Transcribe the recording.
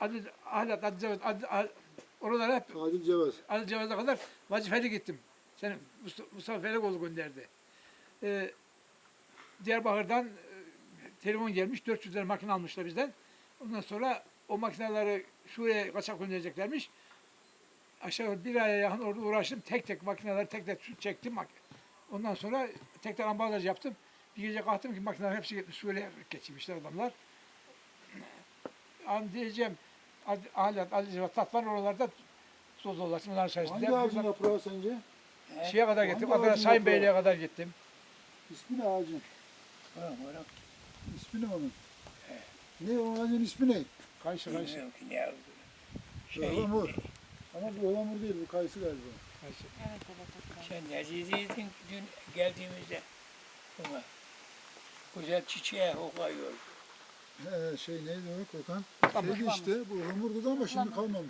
Adil, Ahlat, Adil Cevaz, Adil, Adil, oralara hep Adil Cevaz. Adil Cevaz'a kadar vazifeli gittim. Senin Mustafa, Mustafa Felekoğlu gönderdi. Ee, Diyarbakır'dan e, telefon gelmiş. 400 lira makine almışlar bizden. Ondan sonra o makineleri Suriye'ye kaçak göndereceklermiş. Aşağı bir aya yakın orada uğraştım. Tek tek makineleri tek tek su çektim. Ondan sonra tek tek ambalaj yaptım. Bir gece kalktım ki makineler hepsi gitmiş Suriye'ye geçirmişler adamlar. An diyeceğim Ad- Alet, Ali Cevat, Tatvan oralarda toz dolaştım. Onların sayesinde. Hangi ağacın yaprağı sence? Şeye kadar gittim. Hangi Adana ağacın Sayın? Beyliğe kadar gittim. İsmi ne ağacın? Oğlum oğlum. İsmi ne onun? Ne o ağacın ismi ne? Kayısı kayısı. Ne oldu. Şey, Ihlamur. Ama bu ıhlamur değil, bu kayısı galiba. kayısı. Evet evet. sen neredeydin dün geldiğimizde? Buna. Güzel çiçeğe koklayıyor. He, şey neydi o Kokan? Şeydi işte, bu ıhlamurdu da ama şimdi kalmamış.